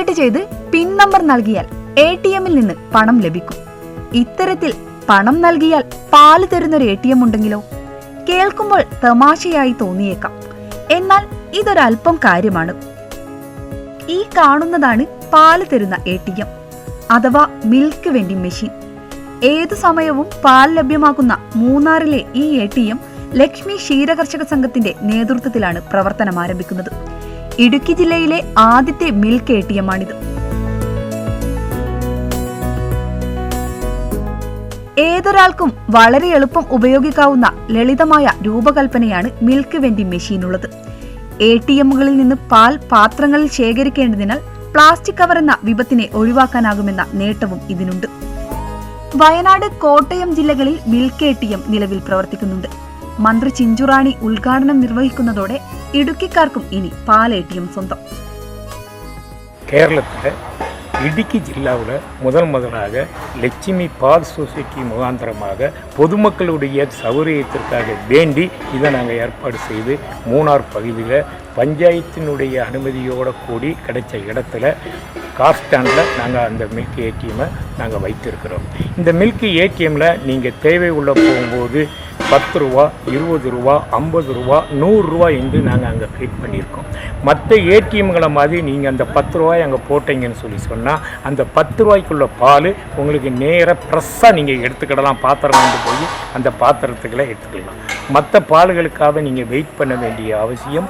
Insert ചെയ്ത് പിൻ number നൽകിയാൽ A T എമ്മിൽ നിന്ന് പണം ലഭിക്കും. ഇത്തരത്തിൽ പണം നൽകിയാൽ പാൽ തരുന്നൊരു എ ടി എം ഉണ്ടെങ്കിലോ? കേൾക്കുമ്പോൾ തമാശയായി തോന്നിയേക്കാം. എന്നാൽ ഇതൊരൽപ്പം കാര്യമാണ്. ഈ കാണുന്നതാണ് പാൽ തരുന്ന എ ടി എം അഥവാ മിൽക്ക് വെൻഡിംഗ് മെഷീൻ. ഏതു സമയവും പാൽ ലഭ്യമാക്കുന്ന മൂന്നാറിലെ ഈ എ ടി എം ലക്ഷ്മി ക്ഷീരകർഷക സംഘത്തിന്റെ നേതൃത്വത്തിലാണ് പ്രവർത്തനം ആരംഭിക്കുന്നത്. ഇടുക്കി ജില്ലയിലെ ആദ്യത്തെ മിൽക്ക് എ ടി എം ആണിത്. ഏതൊരാൾക്കും വളരെ എളുപ്പം ഉപയോഗിക്കാവുന്ന ലളിതമായ രൂപകൽപ്പനയാണ് മിൽക്ക് വെൻഡിംഗ് മെഷീനുള്ളത്. എ ടി എമ്മുകളിൽ നിന്ന് പാൽ പാത്രങ്ങളിൽ ശേഖരിക്കേണ്ടതിനാൽ പ്ലാസ്റ്റിക് കവർ എന്ന വിപത്തിനെ ഒഴിവാക്കാനാകുമെന്ന നേട്ടവും ഇതിനുണ്ട്. വയനാട് കോട്ടയം ജില്ലകളിൽ മിൽക്ക് എ ടി എം നിലവിൽ പ്രവർത്തിക്കുന്നുണ്ട്. മന്ത്രി ചിഞ്ചുറാണി ഉദ്ഘാടനം നിർവഹിക്കുന്നതോടെ ഇടുക്കിക്കാർക്കും ഇനി പാൽ എ ടി എം സ്വന്തം கேரளத்தில் இடுக்கி ஜில்லாவில் முதல் முதலாக லட்சுமி பால் சொசைட்டி முகாந்திரமாக பொதுமக்களுடைய சௌகரியத்திற்காக வேண்டி இதை நாங்கள் ஏற்பாடு செய்து மூணார் பகுதியில் பஞ்சாயத்தினுடைய அனுமதியோடு கூடி கிடைச்ச இடத்துல கார் ஸ்டாண்டில் நாங்கள் அந்த மில்க் ஏடிஎம்மை நாங்கள் வைத்திருக்கிறோம் இந்த மில்க் ஏடிஎம்மில் நீங்கள் தேவை உள்ள போகும்போது பத்து ரூபா இருபது ரூபா ஐம்பது ரூபா நூறுரூவா என்று நாங்கள் அங்கே ஃபிட் பண்ணியிருக்கோம். மற்ற ஏடிஎம்களை மாதிரி நீங்கள் அந்த பத்து ரூபாய் அங்கே போட்டீங்கன்னு சொல்லி சொன்னால் அந்த பத்து ரூபாய்க்குள்ள பால் உங்களுக்கு நேராக ஃப்ரெஷ்ஷாக நீங்கள் எடுத்துக்கிடலாம் பாத்திரம் கொண்டு போய் அந்த பாத்திரத்துக்குள்ள எடுத்துக்கலாம். மற்ற பால்களுக்காக நீங்கள் வெயிட் பண்ண வேண்டிய அவசியம்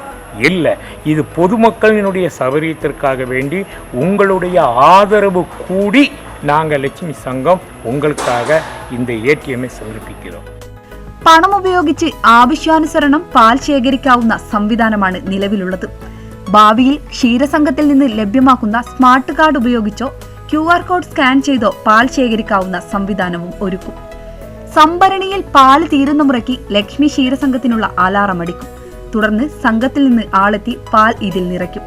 இல்லை. இது பொதுமக்களினுடைய சௌகரியத்திற்காக வேண்டி உங்களுடைய ஆதரவு கூடி நாங்கள் லட்சுமி சங்கம் உங்களுக்காக இந்த ஏடிஎம்மை சமர்ப்பிக்கிறோம். പണം ഉപയോഗിച്ച് ആവശ്യാനുസരണം പാൽ ശേഖരിക്കാവുന്ന സംവിധാനമാണ് നിലവിലുള്ളത്. ഭാവിയിൽ ക്ഷീരസംഘത്തിൽ നിന്ന് ലഭ്യമാക്കുന്ന സ്മാർട്ട് കാർഡ് ഉപയോഗിച്ചോ ക്യു ആർ കോഡ് സ്കാൻ ചെയ്തോ പാൽ ശേഖരിക്കാവുന്ന സംവിധാനവും ഒരുക്കും. സംഭരണിയിൽ പാൽ തീരുന്ന മുറയ്ക്ക് ലക്ഷ്മി ക്ഷീരസംഘത്തിനുള്ള അലാറം അടിക്കും. തുടർന്ന് സംഘത്തിൽ നിന്ന് ആളെത്തി പാൽ ഇതിൽ നിറയ്ക്കും.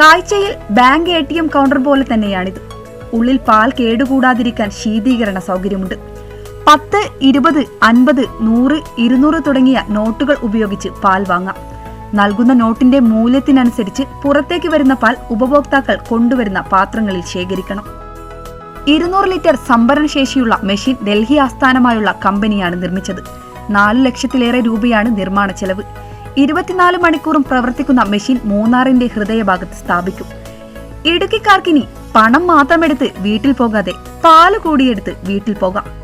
കാഴ്ചയിൽ ബാങ്ക് എ കൗണ്ടർ പോലെ തന്നെയാണിത്. ഉള്ളിൽ പാൽ കേടുകൂടാതിരിക്കാൻ ശീതീകരണ സൗകര്യമുണ്ട്. പത്ത് ഇരുപത് അൻപത് നൂറ് ഇരുന്നൂറ് തുടങ്ങിയ നോട്ടുകൾ ഉപയോഗിച്ച് പാൽ വാങ്ങാം. നൽകുന്ന നോട്ടിന്റെ മൂല്യത്തിനനുസരിച്ച് പുറത്തേക്ക് വരുന്ന പാൽ ഉപഭോക്താക്കൾ കൊണ്ടുവരുന്ന പാത്രങ്ങളിൽ ശേഖരിക്കണം. ഇരുന്നൂറ് ലിറ്റർ സംഭരണ ശേഷിയുള്ള മെഷീൻ ഡൽഹി ആസ്ഥാനമായുള്ള കമ്പനിയാണ് നിർമ്മിച്ചത്. നാല് ലക്ഷത്തിലേറെ രൂപയാണ് നിർമ്മാണ ചെലവ്. ഇരുപത്തിനാല് മണിക്കൂറും പ്രവർത്തിക്കുന്ന മെഷീൻ മൂന്നാറിന്റെ ഹൃദയഭാഗത്ത് സ്ഥാപിക്കും. ഇടുക്കിക്കാർക്കിനി പണം മാത്രമെടുത്ത് വീട്ടിൽ പോകാതെ പാൽ കൂടിയെടുത്ത് വീട്ടിൽ പോകാം.